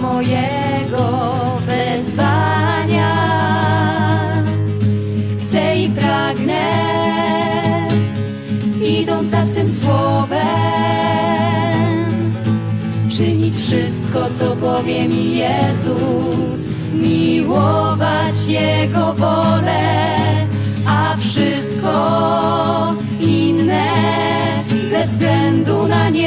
mojego wezwania. Chcę i pragnę, idąc za Twym słowem, czynić wszystko, co powie mi Jezus, miłować Jego wolę, a wszystko inne ze względu na nie.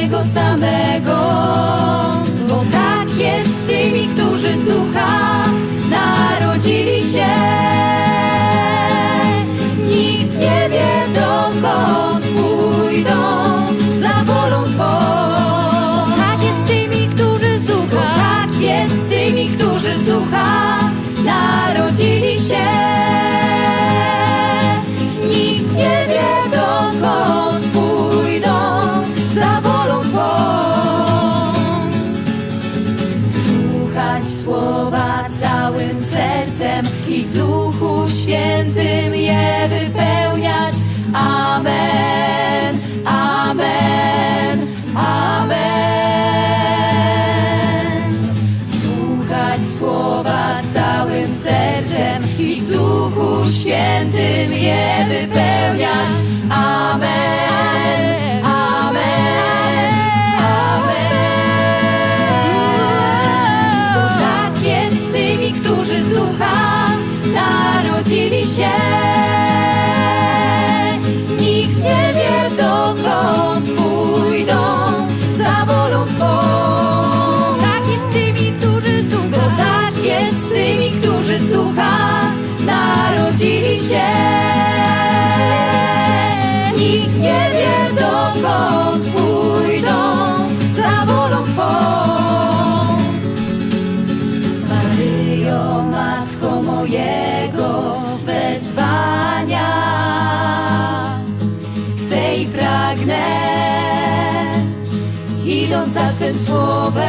tym słowem.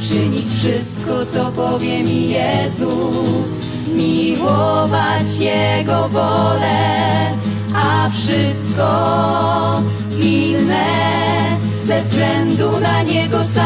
Czynić wszystko, co powie mi Jezus Miłować Jego wolę A wszystko inne Ze względu na Niego samego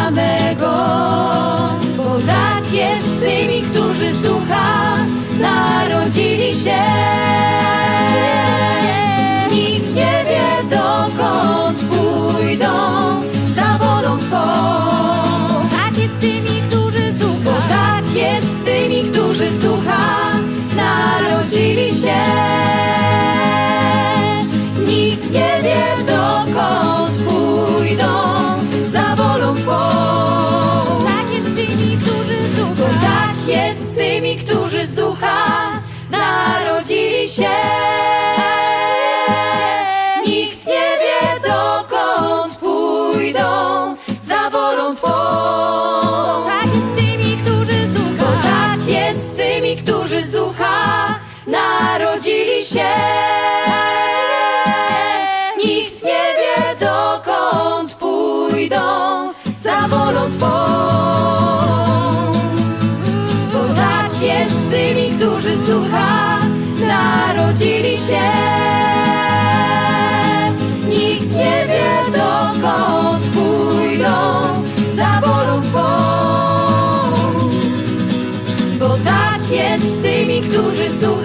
ducha narodzili się. Nikt nie wie dokąd pójdą za wolą Twą, bo tak jest z tymi, którzy z ducha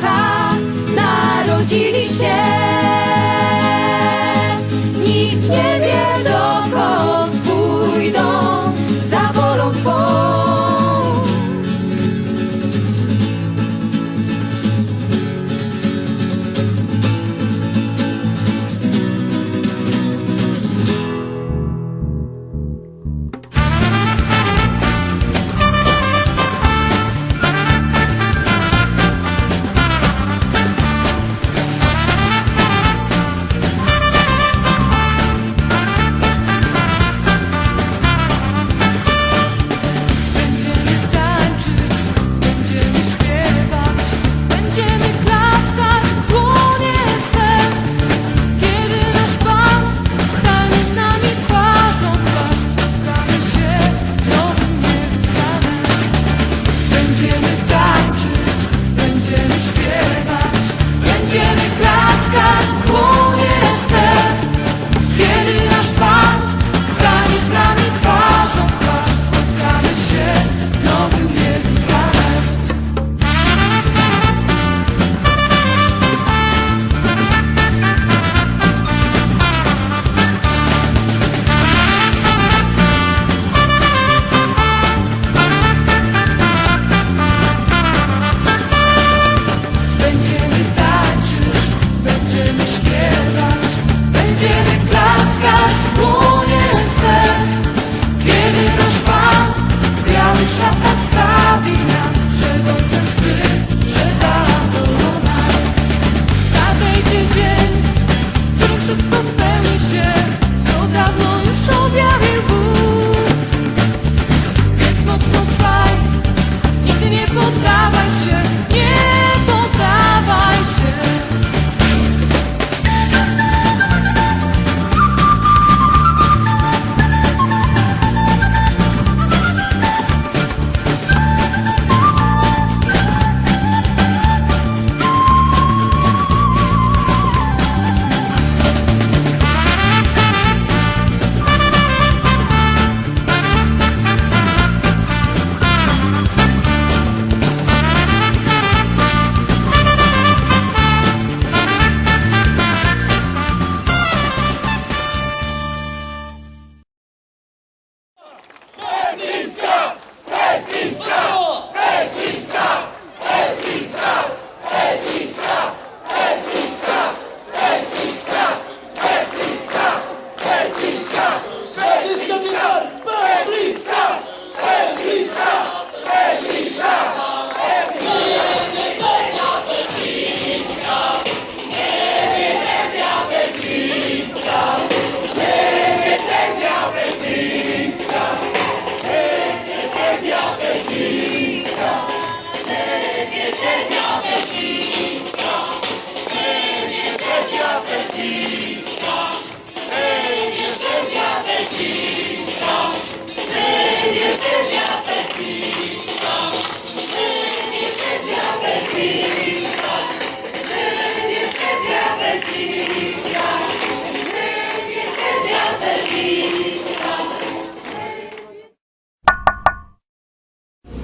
die.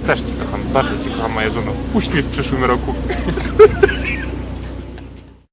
Też cię kocham, bardzo cię kocham moja żono. Puść mnie w przyszłym roku.